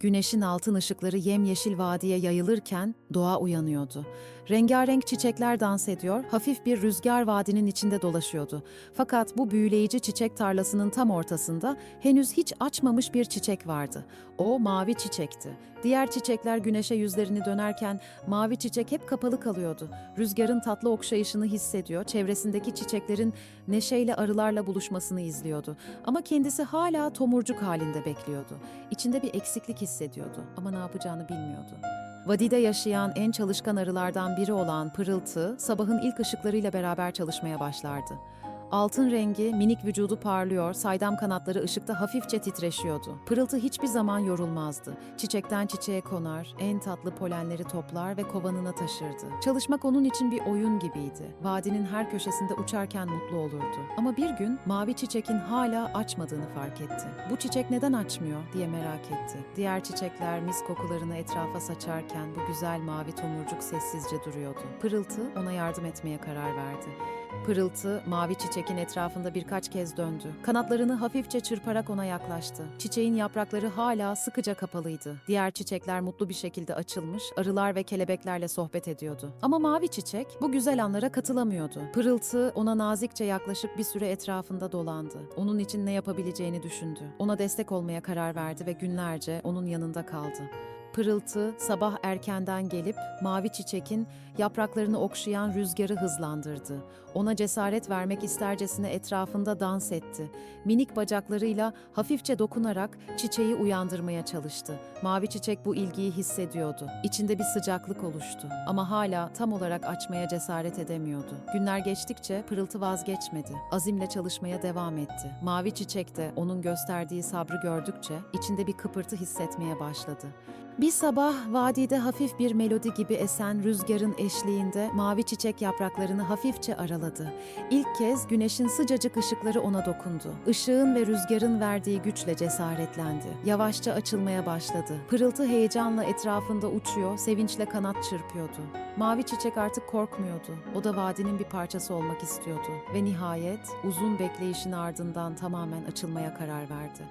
Güneşin altın ışıkları yemyeşil vadiye yayılırken doğa uyanıyordu. Rengarenk çiçekler dans ediyor, hafif bir rüzgar vadinin içinde dolaşıyordu. Fakat bu büyüleyici çiçek tarlasının tam ortasında henüz hiç açmamış bir çiçek vardı. O mavi çiçekti. Diğer çiçekler güneşe yüzlerini dönerken mavi çiçek hep kapalı kalıyordu. Rüzgarın tatlı okşayışını hissediyor, çevresindeki çiçeklerin neşeyle arılarla buluşmasını izliyordu. Ama kendisi hala tomurcuk halinde bekliyordu. İçinde bir eksiklik hissediyordu ama ne yapacağını bilmiyordu. Vadide yaşayan en çalışkan arılardan biri olan Pırıltı, sabahın ilk ışıklarıyla beraber çalışmaya başlardı. Altın rengi, minik vücudu parlıyor, saydam kanatları ışıkta hafifçe titreşiyordu. Pırıltı hiçbir zaman yorulmazdı. Çiçekten çiçeğe konar, en tatlı polenleri toplar ve kovanına taşırdı. Çalışmak onun için bir oyun gibiydi. Vadinin her köşesinde uçarken mutlu olurdu. Ama bir gün mavi çiçekin hala açmadığını fark etti. Bu çiçek neden açmıyor diye merak etti. Diğer çiçekler mis kokularını etrafa saçarken bu güzel mavi tomurcuk sessizce duruyordu. Pırıltı ona yardım etmeye karar verdi. Pırıltı mavi çiçekin etrafında birkaç kez döndü. Kanatlarını hafifçe çırparak ona yaklaştı. Çiçeğin yaprakları hala sıkıca kapalıydı. Diğer çiçekler mutlu bir şekilde açılmış, arılar ve kelebeklerle sohbet ediyordu. Ama mavi çiçek bu güzel anlara katılamıyordu. Pırıltı ona nazikçe yaklaşıp bir süre etrafında dolandı. Onun için ne yapabileceğini düşündü. Ona destek olmaya karar verdi ve günlerce onun yanında kaldı. Pırıltı sabah erkenden gelip mavi çiçekin yapraklarını okşayan rüzgarı hızlandırdı. Ona cesaret vermek istercesine etrafında dans etti. Minik bacaklarıyla hafifçe dokunarak çiçeği uyandırmaya çalıştı. Mavi çiçek bu ilgiyi hissediyordu. İçinde bir sıcaklık oluştu ama hala tam olarak açmaya cesaret edemiyordu. Günler geçtikçe pırıltı vazgeçmedi. Azimle çalışmaya devam etti. Mavi çiçek de onun gösterdiği sabrı gördükçe içinde bir kıpırtı hissetmeye başladı. Bir sabah vadide hafif bir melodi gibi esen rüzgarın eşliğinde mavi çiçek yapraklarını hafifçe araladı. İlk kez güneşin sıcacık ışıkları ona dokundu. Işığın ve rüzgarın verdiği güçle cesaretlendi. Yavaşça açılmaya başladı. Pırıltı heyecanla etrafında uçuyor, sevinçle kanat çırpıyordu. Mavi çiçek artık korkmuyordu. O da vadinin bir parçası olmak istiyordu. Ve nihayet uzun bekleyişin ardından tamamen açılmaya karar verdi.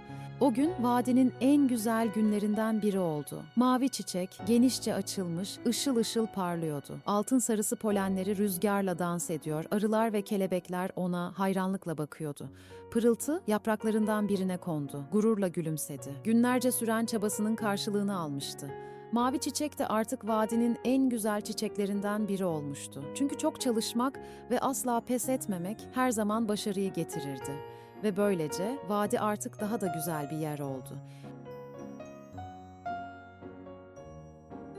O gün vadinin en güzel günlerinden biri oldu. Mavi çiçek genişçe açılmış, ışıl ışıl parlıyordu. Altın sarısı polenleri rüzgarla dans ediyor, arılar ve kelebekler ona hayranlıkla bakıyordu. Pırıltı yapraklarından birine kondu, gururla gülümsedi. Günlerce süren çabasının karşılığını almıştı. Mavi çiçek de artık vadinin en güzel çiçeklerinden biri olmuştu. Çünkü çok çalışmak ve asla pes etmemek her zaman başarıyı getirirdi. Ve böylece vadi artık daha da güzel bir yer oldu.